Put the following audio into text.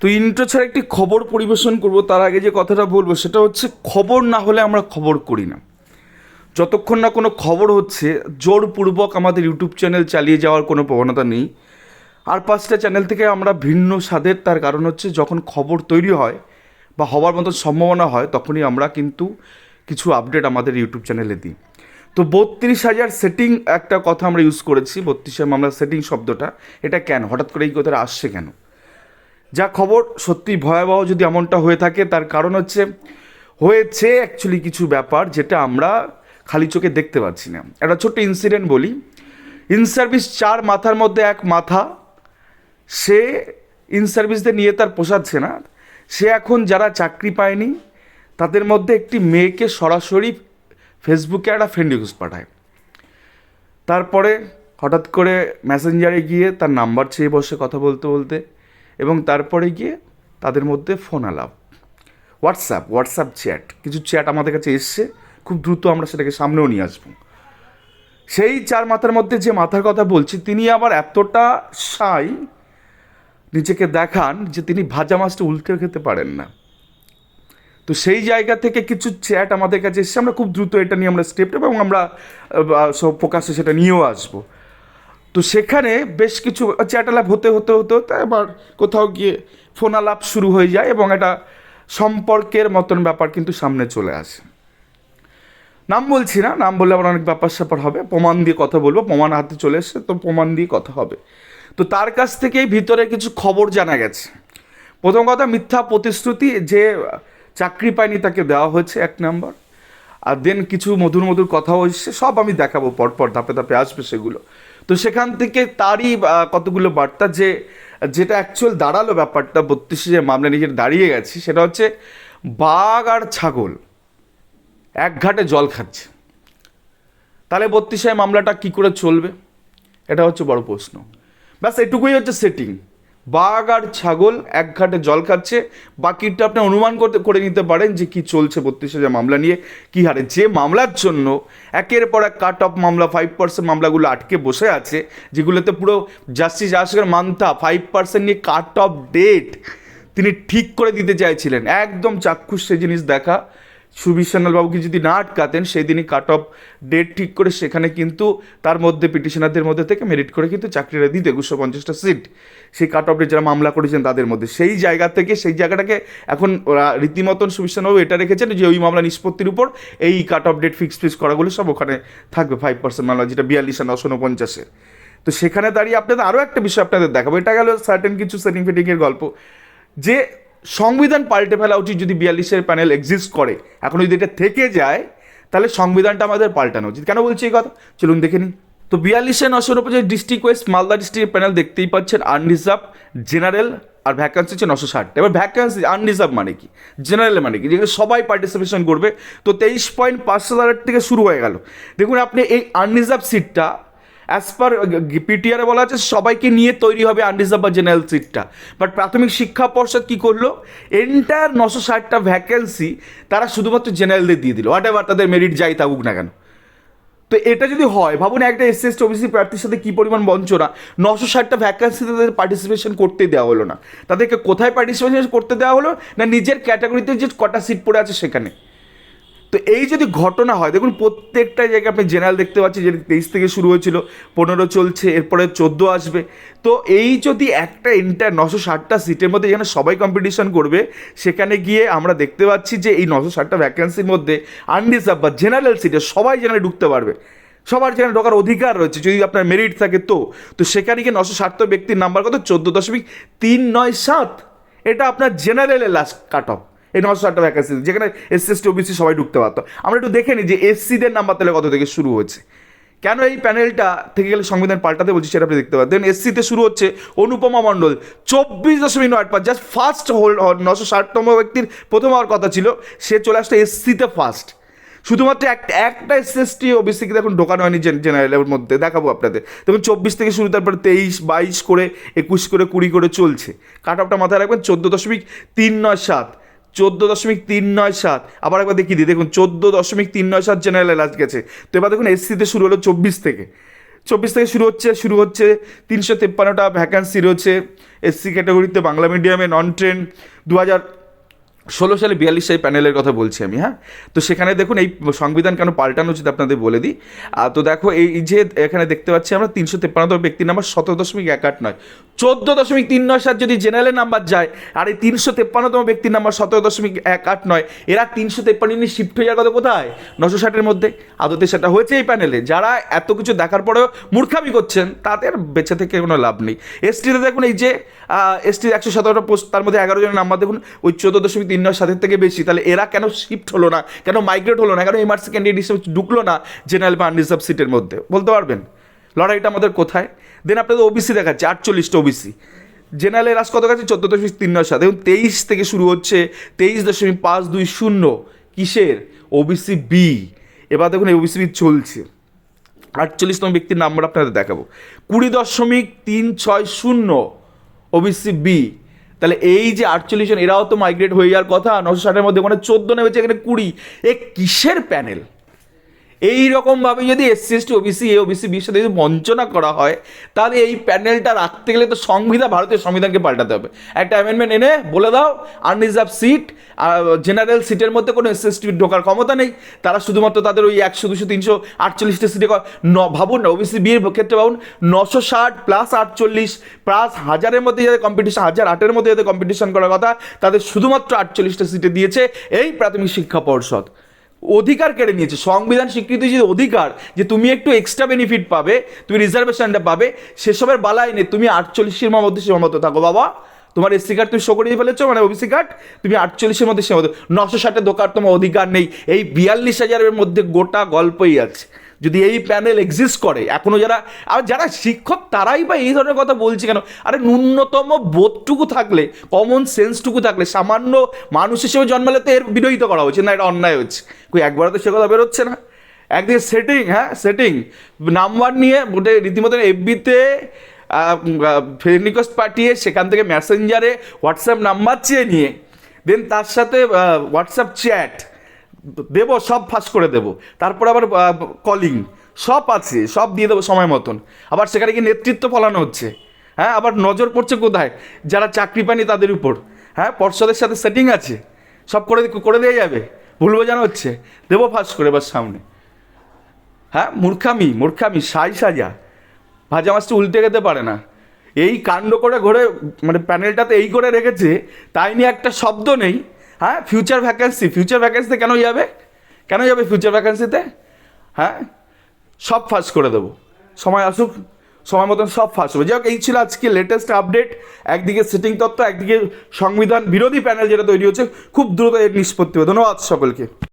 তো ইন্ট্রো ছাড়া একটি খবর পরিবেশন করব, তার আগে যে কথাটা বলব সেটা হচ্ছে খবর না হলে আমরা খবর করি না। যতক্ষণ না কোনো খবর হচ্ছে, জোরপূর্বক আমাদের ইউটিউব চ্যানেল চালিয়ে যাওয়ার কোনো প্রবণতা নেই। আর পাঁচটা চ্যানেল থেকে আমরা ভিন্ন স্বাদের, তার কারণ হচ্ছে যখন খবর তৈরি হয় বা হওয়ার মতো সম্ভাবনা হয়, তখনই আমরা কিন্তু কিছু আপডেট আমাদের ইউটিউব চ্যানেলে দিই। তো বত্রিশ হাজার সেটিং একটা কথা আমরা ইউজ করেছি বত্রিশ হাজার সেটিং শব্দটা, এটা কেন? হঠাৎ করে এই কথাটা আসছে কেন? যা খবর সত্যি ভয়াবহ যদি এমনটা হয়ে থাকে, তার কারণ হচ্ছে, হয়েছে অ্যাকচুয়ালি কিছু ব্যাপার যেটা আমরা খালি চোখে দেখতে পাচ্ছি না। একটা ছোট্ট ইনসিডেন্ট বলি। ইন সার্ভিস চার মাথার মধ্যে এক মাথা, সে ইন সার্ভিসদের নিয়ে তার পোষাচ্ছে না। সে এখন যারা চাকরি পায়নি, তাদের মধ্যে একটি মেয়েকে সরাসরি ফেসবুকে একটা ফ্রেন্ড রিকোয়েস্ট পাঠায়। তারপরে হঠাৎ করে মেসেঞ্জারে গিয়ে তার নাম্বার চেয়ে বসে কথা বলতে বলতে এবং তারপরে গিয়ে তাদের মধ্যে ফোন আলাপ হোয়াটসঅ্যাপ হোয়াটসঅ্যাপ চ্যাট কিছু চ্যাট আমাদের কাছে এসছে, খুব দ্রুত আমরা সেটাকে সামনেও নিয়ে আসব। সেই চার মাথার মধ্যে যে মাথার কথা বলছি, তিনি আবার এতটা সাই নিজেকে দেখান যে তিনি ভাজা মাছটা উল্টে খেতে পারেন না। তো সেই জায়গা থেকে কিছু চ্যাট আমাদের কাছে এসেছে, আমরা খুব দ্রুত এটা নিয়ে আমরা স্টেপ এবং আমরা প্রকাশ্যে সেটা নিয়েও আসব। তো সেখানে বেশ কিছু চ্যাট আলাপ হতে হতে হতে হতে এবার কোথাও গিয়ে ফোন আলাপ শুরু হয়ে যায় এবং একটা সম্পর্কের মতন ব্যাপার কিন্তু সামনে চলে আসে। নাম বলছি না, নাম বললে আবার অনেক ব্যাপার স্যাপার হবে। প্রমাণ দিয়ে কথা বলব, প্রমাণ হাতে চলে এসে তো প্রমাণ দিয়ে কথা হবে। তো তার কাছ থেকেই ভিতরে কিছু খবর জানা গেছে। প্রথম কথা, মিথ্যা প্রতিশ্রুতি যে চাকরি পায়নি তাকে দেওয়া হয়েছে, এক নম্বর। আর দেন কিছু মধুর মধুর কথাও এসছে, সব আমি দেখাবো পরপর, ধাপে ধাপে আসবে সেগুলো। তো সেখান থেকে তারই কতগুলো বার্তা যে, যেটা অ্যাকচুয়াল দাঁড়াল ব্যাপারটা, বত্রিশে যে মামলা নিজের দাঁড়িয়ে গেছি, সেটা হচ্ছে বাঘ আর ছাগল এক ঘাটে জল খাচ্ছে। তাহলে বত্রিশে মামলাটা কি করে চলবে? এটা হচ্ছে বড় প্রশ্ন। ব্যাস, এটুকুই হচ্ছে সেটিং বাঘ আর ছাগল এক ঘাটে জল খাচ্ছে। বাকিটা আপনি অনুমান করতে করে নিতে পারেন যে কি চলছে বত্রিশ হাজার মামলা নিয়ে, কি হারে যে মামলার জন্য একের পর এক কাট অফ মামলা ফাইভ পার্সেন্ট মামলাগুলো আটকে বসে আছে, যেগুলোতে পুরো justice Asgar Mantha five percent নিয়ে কাট অফ ডেট তিনি ঠিক করে দিতে চাইছিলেন। একদম চাক্ষুষ সে জিনিস দেখা। সুবিশানালবাবুকে যদি না আটকাতেন সেই দিনই কাট অফ ডেট ঠিক করে সেখানে কিন্তু তার মধ্যে পিটিশনারদের মধ্যে থেকে মেরিট করে কিন্তু চাকরিটা দিতে দুশো পঞ্চাশটা সিট সেই কাট অফ ডেট যারা মামলা করেছেন তাদের মধ্যে। সেই জায়গা থেকে, সেই জায়গাটাকে এখন রীতিমতন সুবিশানবাবু এটা রেখেছেন যে ওই মামলা নিষ্পত্তির উপর এই cut off date fix fix করাগুলো সব ওখানে থাকবে ফাইভ পার্সেন্ট মামলা যেটা বিয়াল্লিশ আর নশো উনপঞ্চাশে তো সেখানে দাঁড়িয়ে আপনাদের আরও একটা বিষয় আপনাদের দেখাবো। এটা গেল সার্টেন কিছু সেটিং ফিটিংয়ের গল্প। যে সংবিধান পাল্টে ফেলা উচিত যদি বিয়াল্লিশের প্যানেল এক্সিস্ট করে। এখন যদি এটা থেকে যায়, তাহলে সংবিধানটা আমাদের পাল্টানো উচিত। কেন বলছি এই কথা? চলুন দেখে নিন তো বিয়াল্লিশে নশো উনপঞ্চাশ ডিস্ট্রিক্ট ওয়েস্ট মালদা ডিস্ট্রিক্টের প্যানেল দেখতেই পাচ্ছেন আনরিজার্ভ জেনারেল আর ভ্যাকান্সি হচ্ছে নশো ষাট। এবার ভ্যাকান্সি আনরিজার্ভ মানে কি? জেনারেল মানে কি? যেখানে সবাই পার্টিসিপেশন করবে। তো তেইশ পয়েন্ট পাঁচ হাজার থেকে শুরু হয়ে গেল। দেখুন আপনি এই আনরিজার্ভ সিটটা অ্যাজ পার পিটিআরে বলা আছে, সবাইকে নিয়ে তৈরি হবে আনরিজার্ভ জেনারেল সিটটা বাট প্রাথমিক শিক্ষা পর্ষদ কী করল? এন্টায়ার নশো ষাটটা ভ্যাকেন্সি তারা শুধুমাত্র জেনারেলদের দিয়ে দিল। হোয়াট এভার তাদের মেরিট যাই থাকুক না কেন। তো এটা যদি হয়, ভাবুন একটা এস এস ওবিসি প্রার্থীর সাথে কী পরিমাণ বঞ্চনা। নশো ষাটটা ভ্যাকান্সিতে তাদের পার্টিসিপেশন করতে দেওয়া হলো না। তাদেরকে কোথায় পার্টিসিপেশন করতে দেওয়া হলো? না নিজের ক্যাটাগরিতে যে কটা সিট পড়ে আছে সেখানে। তো এই যদি ঘটনা হয়, দেখুন প্রত্যেকটা জায়গায় আপনি জেনারেল দেখতে পাচ্ছি যে তেইশ থেকে শুরু হয়েছিল, পনেরো চলছে, এরপরে চোদ্দ আসবে। তো এই যদি একটা ইন্টার নশো ষাটটা সিটের মধ্যে যেখানে সবাই কম্পিটিশন করবে, সেখানে গিয়ে আমরা দেখতে পাচ্ছি যে এই নশো ষাটটা ভ্যাকেন্সির মধ্যে আনরিজার্ভ বা জেনারেল সিটে সবাই যেখানে ঢুকতে পারবে। সবার যেখানে ঢোকার অধিকার রয়েছে, যদি আপনার মেরিট থাকে তো। তো সেখানে গিয়ে নশো ষাট ব্যক্তির নাম্বার কত? চোদ্দ দশমিক তিন নয় সাত। এটা আপনার জেনারেলের লাস্ট কাট অফ এই নশো ষাটটা ভ্যাকেন্সি যেখানে এসসি এসটি ওবিসি সবাই ঢুকতে পারতো আমরা একটু দেখে নিই যে এসসিদের নাম্বার তাহলে কত থেকে শুরু হচ্ছে। কেন এই প্যানেলটা থেকে গেলে সংবিধান পাল্টাতে বলছি সেটা আপনি দেখতে পাবেন এসসিতে শুরু হচ্ছে অনুপমা মণ্ডল, চব্বিশ দশমিক নয় পাঁচ জাস্ট ফার্স্ট হোল নশো ষাটতম ব্যক্তির প্রথম হওয়ার কথা ছিল, সে চলে আসলো এসসিতে ফার্স্ট শুধুমাত্র একটা একটা এসএসটি ওবিসিকে দেখুন, ঢোকানো হয়নি জেনারেলের মধ্যে, দেখাবো আপনাদের। দেখুন, চব্বিশ থেকে শুরু, তারপরে তেইশ, বাইশ করে, একুশ করে, কুড়ি করে চলছে। কাট অফটা মাথায় রাখবেন, চোদ্দ দশমিক তিন নয় সাত। চোদ্দ দশমিক তিন নয় সাত। আবার একবার দেখিয়ে দিই। দেখুন, চোদ্দ দশমিক তিন নয় সাত জেনারেল লাস্ট গেছে। তো এবার দেখুন এসসিতে শুরু হলো চব্বিশ থেকে। চব্বিশ থেকে শুরু হচ্ছে শুরু হচ্ছে তিনশো তেপ্পান্নটা ভ্যাকান্সি রয়েছে। এসসি ক্যাটাগরিতে বাংলা মিডিয়ামে নন ট্রেন দু হাজার ষোলো সালে বিয়াল্লিশ সাল প্যানেলের কথা বলছি আমি হ্যাঁ? তো সেখানে দেখুন, এই সংবিধান কেন পাল্টানো উচিত আপনাদের বলে দিই। তো দেখো, এই যে এখানে দেখতে পাচ্ছি আমরা, তিনশো তেপ্পান্নতম ব্যক্তির নাম্বার, সতেরো দশমিক এক আট নয়। চোদ্দ দশমিক তিন নয় সাত যদি জেনারেলের নাম্বার যায়, আর এই তিনশো তেপ্পান্নতম ব্যক্তির নাম্বার সতেরো দশমিক এক আট নয়, এরা তিনশো তেপ্পান্ন নিয়ে শিফট হয়ে যাওয়ার কথা কোথায়? নশো ষাটের মধ্যে। আদতে সেটা হয়েছে এই প্যানেলে। যারা এত কিছু দেখার পরেও মূর্খামি করছেন, তাদের বেঁচে থেকে কোনো লাভ নেই। এসটিতে দেখুন, এই যে এসটির একশো সতেরোটা পোস্ট তার মধ্যে এগারো জনের নাম্বার দেখুন, ওই চোদ্দ দশমিক তিন নয় সাতের থেকে বেশি, তাহলে এরা কেন শিফট হলো না? কেন মাইগ্রেট হলো না? কেন এমআরসি ক্যান্ডিডেট হিসেবে ঢুকলো না জেনারেল বা আনরিজার্ভ সিটের মধ্যে? বলতে পারবেন? লড়াইটা আমাদের কোথায়? দেন আপনাদের ওবিসি দেখাচ্ছে, আটচল্লিশটা ওবিসি জেনারেল রাস কত কাছে চোদ্দ দশমিক তিন নয় সাত। এবং তেইশ থেকে শুরু হচ্ছে, তেইশ দশমিক পাঁচ দুই শূন্য। কিসের? ওবিসি বি এবার দেখুন, এই ওবিসি বি চলছে। আটচল্লিশতম ব্যক্তির নাম্বার আপনাদের দেখাবো। কুড়ি দশমিক তিন ছয় শূন্য ওবিসি বি তাহলে এই যে আটচল্লিশ জন, এরাও তো মাইগ্রেট হয়ে যাওয়ার কথা, নশো ষাটের মধ্যে ওখানে চোদ্দ নেমেছে এখানে কুড়ি। এ কিসের প্যানেল এই রকমভাবে যদি SC ST OBC A OBC বির সাথে যদি বঞ্চনা করা হয়, তাহলে এই প্যানেলটা রাখতে গেলে তো সংবিধান ভারতীয় সংবিধানকে পাল্টাতে হবে। একটা অ্যামেন্ডমেন্ট এনে বলে দাও আনরিজার্ভ সিট জেনারেল সিটের মধ্যে কোনো এসসি এসটি ঢোকার ক্ষমতা নেই। তারা শুধুমাত্র তাদের ওই একশো, দুশো, তিনশো, আটচল্লিশটা সিটে ন, ভাবুন না ওবিসি বিয়ের ক্ষেত্রে ভাবুন, নশো ষাট প্লাস আটচল্লিশ প্লাস হাজারের মধ্যে যাদের কম্পিটিশন হাজার আটের মধ্যে যাদের কম্পিটিশন করার কথা, তাদের শুধুমাত্র আটচল্লিশটা সিটে দিয়েছে এই প্রাথমিক শিক্ষা পর্ষদ। অধিকার কেড়ে নিয়েছে। সংবিধান স্বীকৃত যে অধিকার, যে তুমি একটু এক্সট্রা বেনিফিট পাবে, তুমি রিজার্ভেশনটা পাবে, সেসবের বালাই নেই। তুমি আটচল্লিশের মধ্যে সীমাবদ্ধ থাকো, বাবা। তোমার এসসি কার্ড তুমি শো করিয়ে ফেলেছো মানে ওবিসি কার্ড তুমি আটচল্লিশের মধ্যে সীমাবদ্ধ। নশো ষাটের দোকান তোমার অধিকার নেই। এই বিয়াল্লিশ হাজারের মধ্যে গোটা গল্পই আছে। যদি এই প্যানেল এক্সিস্ট করে, এখনও যারা আর যারা শিক্ষক তারাই বা এই ধরনের কথা বলছে কেন? আরে ন্যূনতম বোধটুকু থাকলে কমন সেন্সটুকু থাকলে, সামান্য মানুষ হিসেবে জন্মালে তো এর বিরোধিতা করা হচ্ছে, না, এটা অন্যায় হচ্ছে। কই একবার তো সে কথা বেরোচ্ছে না। একদিকে সেটিং হ্যাঁ সেটিং নাম্বার নিয়ে ওটা রীতিমতো এফবিতে ফ্রেন্ড রিকোয়েস্ট পাঠিয়ে, সেখান থেকে মেসেঞ্জারে হোয়াটসঅ্যাপ নাম্বার চেয়ে নিয়ে দেন তার সাথে হোয়াটসঅ্যাপ চ্যাট দেবো, সব ফাঁস করে দেবো। তারপর আবার কলিং সব আছে, সব দিয়ে দেবো সময় মতন। আবার সেখানে কি নেতৃত্ব ফলানো হচ্ছে। হ্যাঁ আবার নজর পড়ছে কোথায়? যারা চাকরি পায়নি তাদের উপর। হ্যাঁ পর্ষদের সাথে সেটিং আছে। সব করে করে দেওয়া যাবে। ভুল বোঝানো হচ্ছে। দেবো ফাঁস করে এবার সামনে। হ্যাঁ মূর্খামি মূর্খামি, সাই সাজা। ভাজা মাছটা উল্টে খেতে পারে না। এই কাণ্ড করে ঘরে মানে প্যানেলটাতে এই করে রেখেছে, তাই নিয়ে একটা শব্দ নেই। হ্যাঁ ফিউচার ভ্যাকেন্সি ফিউচার ভ্যাকেন্সিতে কেন যাবে কেন যাবে ফিউচার ভ্যাকেন্সিতে হ্যাঁ সব ফাঁস করে দেবো। সময় আসুক, সময় মতন সব ফাঁস হবে। যাই হোক, এই ছিল আজকে লেটেস্ট আপডেট একদিকে সিটিং তত্ত্ব, একদিকে সংবিধান বিরোধী প্যানেল যেটা তৈরি হচ্ছে, খুব দ্রুত এর নিষ্পত্তি হবে। ধন্যবাদ সকলকে।